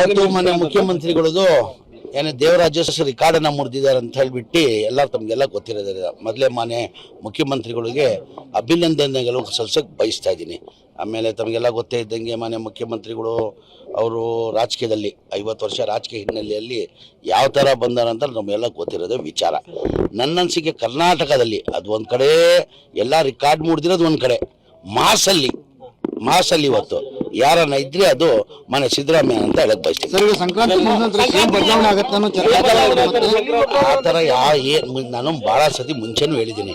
ಇವತ್ತು ಮನೆ ಮುಖ್ಯಮಂತ್ರಿಗಳದು ಏನೇ ದೇವರಾಜ ರೆಕಾರ್ಡನ್ನ ಮುರಿದಿದ್ದಾರೆ ಅಂತ ಹೇಳಿಬಿಟ್ಟು ಎಲ್ಲ ತಮಗೆಲ್ಲ ಗೊತ್ತಿರೋದಿಲ್ಲ ಮೊದಲೇ ಮನೆ ಮುಖ್ಯಮಂತ್ರಿಗಳಿಗೆ ಅಭಿನಂದನೆಗಳು ಸಲ್ಸಕ್ಕೆ ಬಯಸ್ತಾ ಇದ್ದೀನಿ. ಆಮೇಲೆ ತಮಗೆಲ್ಲ ಗೊತ್ತೇ ಇದ್ದಂಗೆ ಮನೆ ಮುಖ್ಯಮಂತ್ರಿಗಳು ಅವರು ರಾಜಕೀಯದಲ್ಲಿ ಐವತ್ತು ವರ್ಷ ರಾಜಕೀಯ ಹಿನ್ನೆಲೆಯಲ್ಲಿ ಯಾವ ಥರ ಬಂದಾರಂತ ನಮಗೆಲ್ಲ ಗೊತ್ತಿರೋದೇ ವಿಚಾರ. ನನ್ನನ್ಸಿಕೆ ಕರ್ನಾಟಕದಲ್ಲಿ ಅದು ಒಂದು ಕಡೆ ಎಲ್ಲ ರಿಕಾರ್ಡ್ ಮುರಿದಿರೋದು ಒಂದು ಕಡೆ. ಮಾಸಲ್ಲಿ ಮಾಸಲ್ಲಿ ಇವತ್ತು ಯಾರನ್ನ ಇದ್ರೆ ಅದು ಮನೆ ಸಿದ್ದರಾಮಯ್ಯ ಅಂತ ಹೇಳಕ್ ಬಯಸ್ತೀನಿ ಸರ್ ಸಂಕ್ರಾಂತಿ ಮುಗಿದ ನಂತರ ಸಿಎಂ ಬದಲಾವಣೆ ಆಗತ್ತೆ ಅನ್ನೋ ಚರ್ಚೆ ಆ ಥರ ಯಾ ಏನ್ ನಾನು ಬಹಳ ಸತಿ ಮುಂಚೆನೂ ಹೇಳಿದ್ದೀನಿ.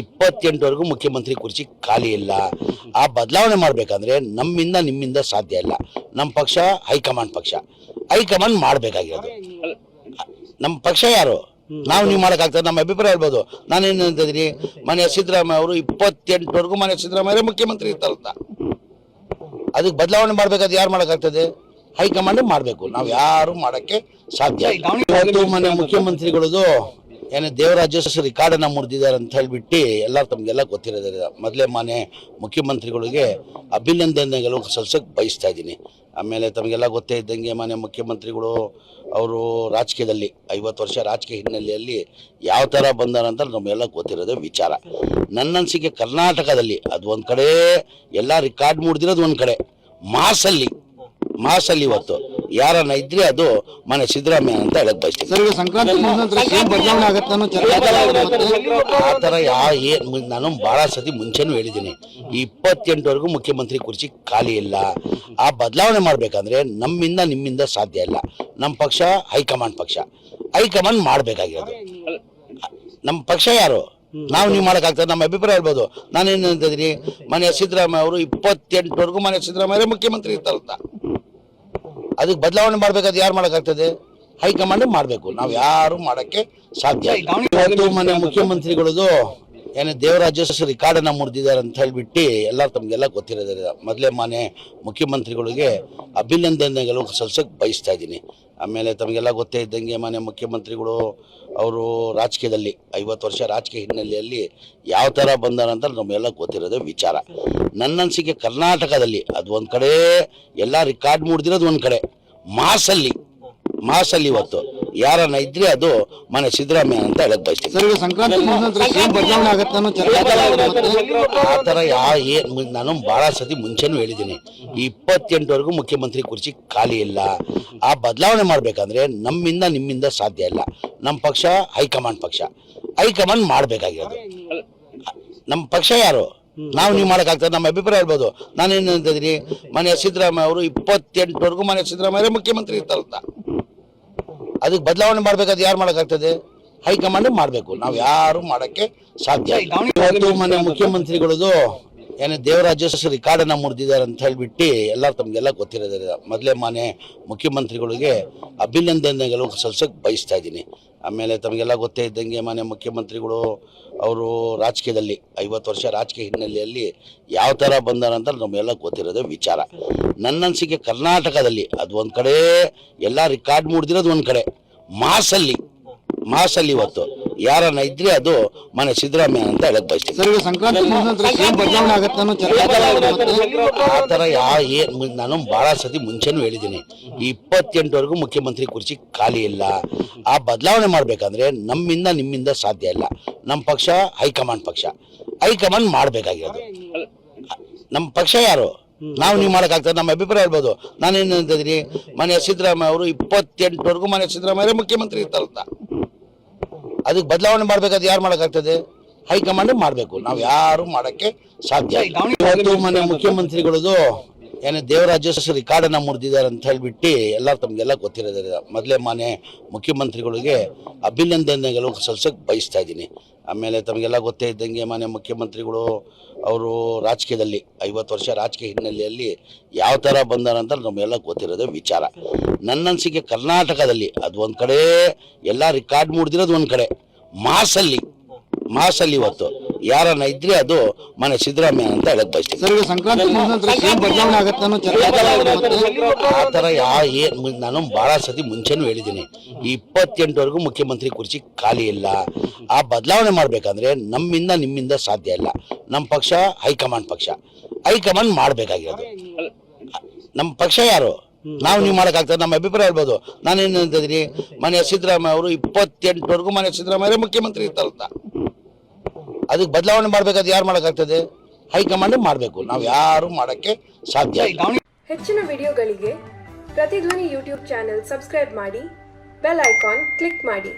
ಇಪ್ಪತ್ತೆಂಟವರೆಗೂ ಮುಖ್ಯಮಂತ್ರಿ ಕುರ್ಚಿ ಖಾಲಿ ಇಲ್ಲ. ಆ ಬದಲಾವಣೆ ಮಾಡ್ಬೇಕಂದ್ರೆ ನಮ್ಮಿಂದ ನಿಮ್ಮಿಂದ ಸಾಧ್ಯ ಇಲ್ಲ. ನಮ್ಮ ಪಕ್ಷ ಹೈಕಮಾಂಡ್ ಪಕ್ಷ. ಹೈಕಮಾಂಡ್ ಮಾಡ್ಬೇಕಾಗಿರೋದು. ನಮ್ಮ ಪಕ್ಷ ಯಾರು? ನಾವು ನೀವು ಮಾಡೋಕ್ಕಾಗ್ತದೆ. ನಮ್ಮ ಅಭಿಪ್ರಾಯ ಹೇಳ್ಬೋದು. ನಾನೇನು ಅಂತಿದ್ದೀನಿ ಮನೆ ಸಿದ್ದರಾಮಯ್ಯ ಅವರು ಇಪ್ಪತ್ತೆಂಟವರೆಗೂ ಮನೆ ಸಿದ್ದರಾಮಯ್ಯ ಮುಖ್ಯಮಂತ್ರಿ ಇರ್ತಾರಂತ. ಅದಕ್ಕೆ ಬದಲಾವಣೆ ಮಾಡ್ಬೇಕಾದ್ರೆ ಯಾರು ಮಾಡೋಕ್ಕಾಗ್ತದೆ? ಹೈಕಮಾಂಡ್ ಮಾಡಬೇಕು. ನಾವು ಯಾರು ಮಾಡೋಕ್ಕೆ ಸಾಧ್ಯ. ಇವತ್ತು ಮನೆ ಮುಖ್ಯಮಂತ್ರಿಗಳದು ಏನೇ ದೇವರಾಜ ರೆಕಾರ್ಡನ್ನು ಮುರಿದಿದ್ದಾರೆ ಅಂತ ಹೇಳ್ಬಿಟ್ಟು ಎಲ್ಲ ತಮಗೆಲ್ಲ ಗೊತ್ತಿರೋದಿಲ್ಲ. ಮೊದಲೇ ಮನೆ ಮುಖ್ಯಮಂತ್ರಿಗಳಿಗೆ ಅಭಿನಂದನೆಗಳು ಸಲ್ಸಕ್ಕೆ ಬಯಸ್ತಾ ಇದ್ದೀನಿ. ಆಮೇಲೆ ತಮಗೆಲ್ಲ ಗೊತ್ತೇ ಇದ್ದಂಗೆ ಮನೆ ಮುಖ್ಯಮಂತ್ರಿಗಳು ಅವರು ರಾಜಕೀಯದಲ್ಲಿ, ಐವತ್ತು ವರ್ಷ ರಾಜಕೀಯ ಹಿನ್ನೆಲೆಯಲ್ಲಿ ಯಾವ ಥರ ಬಂದಾರಂತ ನಮಗೆಲ್ಲ ಗೊತ್ತಿರೋದೇ ವಿಚಾರ. ನನ್ನ ಅನಿಸಿಕೆ ಕರ್ನಾಟಕದಲ್ಲಿ ಅದು ಒಂದು ಕಡೆ, ಎಲ್ಲ ರಿಕಾರ್ಡ್ ಮುರಿದಿರೋದು ಒಂದು ಕಡೆ. ಮಾಸಲ್ಲಿ ಮಾಸಲ್ಲಿ ಇವತ್ತು. ಯಾರನ್ನ ಇದ್ರೆ ಅದು ಮನೆ ಸಿದ್ದರಾಮಯ್ಯ ಅಂತ ಹೇಳಕ್ ಬಯಸ್ತೀನಿ. ಸರ್ ಸಂಕ್ರಾಂತಿ ಮುಗಿದ ನಂತರ ಸಿಎಂ ಬದಲಾವಣೆ ಆಗತ್ತೆ ಅನ್ನೋ ಚರ್ಚೆ ಆ ಥರ ಯಾ ಏನ್ ನಾನು ಬಹಳ ಸತಿ ಮುಂಚೆನೂ ಹೇಳಿದ್ದೀನಿ. ಈ ಇಪ್ಪತ್ತೆಂಟವರೆಗೂ ಮುಖ್ಯಮಂತ್ರಿ ಕುರ್ಚಿ ಖಾಲಿ ಇಲ್ಲ. ಆ ಬದಲಾವಣೆ ಮಾಡ್ಬೇಕಂದ್ರೆ ನಮ್ಮಿಂದ ನಿಮ್ಮಿಂದ ಸಾಧ್ಯ ಇಲ್ಲ. ನಮ್ಮ ಪಕ್ಷ ಹೈಕಮಾಂಡ್ ಪಕ್ಷ. ಹೈಕಮಾಂಡ್ ಮಾಡ್ಬೇಕಾಗಿರೋದು. ನಮ್ಮ ಪಕ್ಷ ಯಾರು? ನಾವು ನೀವು ಮಾಡೋಕ್ಕಾಗ್ತದೆ, ನಮ್ಮ ಅಭಿಪ್ರಾಯ ಹೇಳ್ಬೋದು. ನಾನೇನು ಅಂತಿದ್ದೀನಿ ಮನೆಯ ಸಿದ್ದರಾಮಯ್ಯ ಅವರು ಇಪ್ಪತ್ತೆಂಟವರೆಗೂ ಮನೆಯ ಸಿದ್ದರಾಮಯ್ಯ ಮುಖ್ಯಮಂತ್ರಿ ಇರ್ತಾರಂತ. ಅದಕ್ಕೆ ಬದಲಾವಣೆ ಮಾಡ್ಬೇಕಾದ್ರೆ ಯಾರು ಮಾಡೋಕ್ಕಾಗ್ತದೆ? ಹೈಕಮಾಂಡ್ ಮಾಡಬೇಕು. ನಾವು ಯಾರು ಮಾಡಕ್ಕೆ ಸಾಧ್ಯ. ಇವತ್ತು ಮನೆ ಮುಖ್ಯಮಂತ್ರಿಗಳದು ಏನು ದೇವರಾಜ ರಿಕಾರ್ಡನ್ನ ಮುರಿದಿದ್ದಾರೆ ಅಂತ ಹೇಳ್ಬಿಟ್ಟು ಎಲ್ಲ ತಮಗೆಲ್ಲ ಗೊತ್ತಿರೋದಿಲ್ಲ. ಮೊದಲೇ ಮನೆ ಮುಖ್ಯಮಂತ್ರಿಗಳಿಗೆ ಅಭಿನಂದನೆಗಳು ಸಲ್ಸಕ್ಕೆ ಬಯಸ್ತಾ ಇದ್ದೀನಿ. ಆಮೇಲೆ ತಮಗೆಲ್ಲ ಗೊತ್ತೇ ಇದ್ದಂಗೆ ಮಾನ್ಯ ಮುಖ್ಯಮಂತ್ರಿಗಳು ಅವರು ರಾಜಕೀಯದಲ್ಲಿ ಐವತ್ತು ವರ್ಷ ರಾಜಕೀಯ ಹಿನ್ನೆಲೆಯಲ್ಲಿ ಯಾವ ಥರ ಬಂದಾರ ಅಂತ ನಮಗೆಲ್ಲ ಗೊತ್ತಿರೋದೇ ವಿಚಾರ. ನನ್ನ ಅನಿಸಿಕೆ ಕರ್ನಾಟಕದಲ್ಲಿ ಅದು ಒಂದು ಕಡೆ, ಎಲ್ಲ ರೆಕಾರ್ಡ್ ಮೂಡ್ದಿರೋದು ಒಂದು ಕಡೆ. ಮಾಸಲ್ಲಿ ಮಾಸಲ್ಲಿ ಇವತ್ತು. ಯಾರನ್ನ ಇದ್ರೆ ಅದು ಮನೆ ಸಿದ್ದರಾಮಯ್ಯ ಅಂತ ಹೇಳಕ್ ಬಯಸ್ತೀನಿ ಆ ಥರ ಯಾ ಏನ್ ನಾನು ಬಹಳ ಸತಿ ಮುಂಚೆನೂ ಹೇಳಿದ್ದೀನಿ. ಇಪ್ಪತ್ತೆಂಟವರೆಗೂ ಮುಖ್ಯಮಂತ್ರಿ ಕುರ್ಚಿ ಖಾಲಿ ಇಲ್ಲ. ಆ ಬದಲಾವಣೆ ಮಾಡ್ಬೇಕಂದ್ರೆ ನಮ್ಮಿಂದ ನಿಮ್ಮಿಂದ ಸಾಧ್ಯ ಇಲ್ಲ. ನಮ್ಮ ಪಕ್ಷ ಹೈಕಮಾಂಡ್ ಪಕ್ಷ. ಹೈಕಮಾಂಡ್ ಮಾಡ್ಬೇಕಾಗಿರೋದು. ನಮ್ಮ ಪಕ್ಷ ಯಾರು? ನಾವು ನೀವು ಮಾಡೋಕ್ಕಾಗ್ತದೆ ನಮ್ಮ ಅಭಿಪ್ರಾಯ ಇರ್ಬೋದು ನಾನೇನು ಅಂತಿದ್ದೀನಿ? ಮನೆ ಸಿದ್ದರಾಮಯ್ಯ ಅವರು ಇಪ್ಪತ್ತೆಂಟವರೆಗೂ ಮನೆ ಸಿದ್ದರಾಮಯ್ಯ ಮುಖ್ಯಮಂತ್ರಿ ಇರ್ತಾರಂತ. ಅದಕ್ಕೆ ಬದಲಾವಣೆ ಮಾಡ್ಬೇಕಾದ್ರೆ ಯಾರು ಮಾಡೋಕ್ಕಾಗ್ತದೆ? ಹೈಕಮಾಂಡ್ ಮಾಡಬೇಕು. ನಾವು ಯಾರು ಮಾಡೋಕ್ಕೆ ಸಾಧ್ಯ. ಇವತ್ತು ಮನೆ ಮುಖ್ಯಮಂತ್ರಿಗಳದು ಏನು ದೇವರಾಜ ರಿಕಾರ್ಡನ್ನ ಮುರಿದಿದ್ದಾರೆ ಅಂತ ಹೇಳ್ಬಿಟ್ಟು ಎಲ್ಲ ತಮಗೆಲ್ಲ ಗೊತ್ತಿರೋದಿಲ್ಲ ಮೊದಲೇ ಮನೆ ಮುಖ್ಯಮಂತ್ರಿಗಳಿಗೆ ಅಭಿನಂದನೆಗಳು ಸಲ್ಸಕ್ಕೆ ಬಯಸ್ತಾ ಇದ್ದೀನಿ. ಆಮೇಲೆ ತಮಗೆಲ್ಲ ಗೊತ್ತೇ ಇದ್ದಂಗೆ ಮಾನ್ಯ ಮುಖ್ಯಮಂತ್ರಿಗಳು ಅವರು ರಾಜಕೀಯದಲ್ಲಿ ಐವತ್ತು ವರ್ಷ ರಾಜಕೀಯ ಹಿನ್ನೆಲೆಯಲ್ಲಿ ಯಾವ ಥರ ಬಂದಾರ ಅಂತ ನಮಗೆಲ್ಲ ಗೊತ್ತಿರೋದೇ ವಿಚಾರ. ನನ್ನನ್ಸಿಕೆ ಕರ್ನಾಟಕದಲ್ಲಿ ಅದು ಒಂದು ಕಡೆ, ಎಲ್ಲ ರೆಕಾರ್ಡ್ ಮೂಡ್ದಿರೋದು ಒಂದು ಕಡೆ. ಮಾಸಲ್ಲಿ ಮಾಸಲ್ಲಿ ಇವತ್ತು. ಯಾರನ್ನ ಇದ್ರೆ ಅದು ಮನೆ ಸಿದ್ದರಾಮಯ್ಯ ಅಂತ ಹೇಳಕ್ ಬಯಸ್ತೀನಿ. ಸರ್ ಈಗ ಸಂಕ್ರಾಂತಿ ಮುಗಿದ ನಂತರ ಬದಲಾವಣೆ ಆಗತ್ತೆ ಅನ್ನೋ ಚರ್ಚೆ ಆ ಥರ ಯಾ ಏನ್ ನಾನು ಬಹಳ ಸತಿ ಮುಂಚೆನೂ ಹೇಳಿದ್ದೀನಿ. ಈ ಇಪ್ಪತ್ತೆಂಟವರೆಗೂ ಮುಖ್ಯಮಂತ್ರಿ ಕುರ್ಚಿ ಖಾಲಿ ಇಲ್ಲ. ಆ ಬದಲಾವಣೆ ಮಾಡ್ಬೇಕಂದ್ರೆ ನಮ್ಮಿಂದ ನಿಮ್ಮಿಂದ ಸಾಧ್ಯ ಇಲ್ಲ. ನಮ್ಮ ಪಕ್ಷ ಹೈಕಮಾಂಡ್ ಪಕ್ಷ. ಹೈಕಮಾಂಡ್ ಮಾಡ್ಬೇಕಾಗಿರೋದು. ನಮ್ಮ ಪಕ್ಷ ಯಾರು? ನಾವು ನೀವು ಮಾಡೋಕ್ಕಾಗ್ತದೆ ನಮ್ಮ ಅಭಿಪ್ರಾಯ ಹೇಳ್ಬೋದು. ನಾನೇನು ಅಂತಿದ್ದೀನಿ? ಮನೆ ಸಿದ್ದರಾಮಯ್ಯ ಅವರು ಇಪ್ಪತ್ತೆಂಟವರೆಗೂ ಮನೆ ಸಿದ್ದರಾಮಯ್ಯ ಮುಖ್ಯಮಂತ್ರಿ ಇರ್ತಾರಂತ. ಅದಕ್ಕೆ ಬದಲಾವಣೆ ಮಾಡ್ಬೇಕಾದ್ರೆ ಯಾರು ಮಾಡೋಕ್ಕಾಗ್ತದೆ? ಹೈಕಮಾಂಡ್ ಮಾಡಬೇಕು. ನಾವು ಯಾರು ಮಾಡೋಕ್ಕೆ ಸಾಧ್ಯ ಮನೆ ಮುಖ್ಯಮಂತ್ರಿಗಳದು ಏನೇ ದೇವರಾಜ ರಿಕಾರ್ಡನ್ನ ಮುರಿದಿದ್ದಾರೆ ಅಂತ ಹೇಳ್ಬಿಟ್ಟು ಎಲ್ಲ ತಮಗೆಲ್ಲ ಗೊತ್ತಿರೋದಿಲ್ಲ. ಮೊದಲೇ ಮನೆ ಮುಖ್ಯಮಂತ್ರಿಗಳಿಗೆ ಅಭಿನಂದನೆಗಳು ಸಲ್ಸಕ್ಕೆ ಬಯಸ್ತಾ ಇದ್ದೀನಿ. ಆಮೇಲೆ ತಮಗೆಲ್ಲ ಗೊತ್ತೇ ಇದ್ದಂಗೆ ಮನೆ ಮುಖ್ಯಮಂತ್ರಿಗಳು ಅವರು ರಾಜಕೀಯದಲ್ಲಿ ಐವತ್ತು ವರ್ಷ ರಾಜಕೀಯ ಹಿನ್ನೆಲೆಯಲ್ಲಿ ಯಾವ ಥರ ಬಂದಾರಂತ ನಮಗೆಲ್ಲ ಗೊತ್ತಿರೋದೇ ವಿಚಾರ. ನನ್ನ ಅನಿಸಿಕೆ ಕರ್ನಾಟಕದಲ್ಲಿ ಅದು ಒಂದು ಕಡೆ, ಎಲ್ಲ ರಿಕಾರ್ಡ್ ಮುರಿದಿರೋದು ಒಂದು ಕಡೆ. ಮಾಸಲ್ಲಿ ಮಾಸಲ್ಲಿ ಇವತ್ತು. ಯಾರನ್ನ ಇದ್ರೆ ಅದು ಮನೆ ಸಿದ್ದರಾಮಯ್ಯ ಅಂತ ಹೇಳಕ್ ಬಯಸ್ತೀನಿ ಸರ್ ಈಗ ನಂತರ ಸಿಎಂ ಬದಲಾವಣೆ ಆಗತ್ತೆ ಅನ್ನೋ ಚರ್ಚೆ ಆ ಥರ ಯಾ ಏನ್ ನಾನು ಬಹಳ ಸತಿ ಮುಂಚೆನೂ ಹೇಳಿದ್ದೀನಿ. ಇಪ್ಪತ್ತೆಂಟುವರೆಗೂ ಇಪ್ಪತ್ತೆಂಟವರೆಗೂ ಮುಖ್ಯಮಂತ್ರಿ ಕುರ್ಚಿ ಖಾಲಿ ಇಲ್ಲ. ಆ ಬದಲಾವಣೆ ಮಾಡ್ಬೇಕಂದ್ರೆ ನಮ್ಮಿಂದ ನಿಮ್ಮಿಂದ ಸಾಧ್ಯ ಇಲ್ಲ. ನಮ್ಮ ಪಕ್ಷ ಹೈಕಮಾಂಡ್ ಪಕ್ಷ. ಹೈಕಮಾಂಡ್ ಮಾಡ್ಬೇಕಾಗಿರೋದು. ನಮ್ಮ ಪಕ್ಷ ಯಾರು? ನಾವು ನೀವು ಮಾಡೋಕ್ಕಾಗ್ತದೆ. ನಮ್ಮ ಅಭಿಪ್ರಾಯ ಹೇಳ್ಬೋದು. ನಾನೇನು ಅಂತಿದ್ದೀನಿ ಮನೆ ಸಿದ್ದರಾಮಯ್ಯ ಅವರು ಇಪ್ಪತ್ತೆಂಟವರೆಗೂ ಮನೆ ಸಿದ್ದರಾಮಯ್ಯ ಮುಖ್ಯಮಂತ್ರಿ ಇರ್ತಾರಂತ. ಅದಕ್ಕೆ ಬದಲಾವಣೆ ಮಾಡ್ಬೇಕಾದ್ರೆ ಯಾರು ಮಾಡೋಕ್ಕಾಗ್ತದೆ? ಹೈಕಮಾಂಡ್ ಮಾಡಬೇಕು. ನಾವು ಯಾರು ಮಾಡೋಕ್ಕೆ ಸಾಧ್ಯ ಇಲ್ಲ. ಹೆಚ್ಚಿನ ವಿಡಿಯೋಗಳಿಗೆ ಪ್ರತಿಧ್ವನಿ ಯೂಟ್ಯೂಬ್ ಚಾನೆಲ್ ಸಬ್ಸ್ಕ್ರೈಬ್ ಮಾಡಿ ಬೆಲ್ ಐಕಾನ್ ಕ್ಲಿಕ್ ಮಾಡಿ.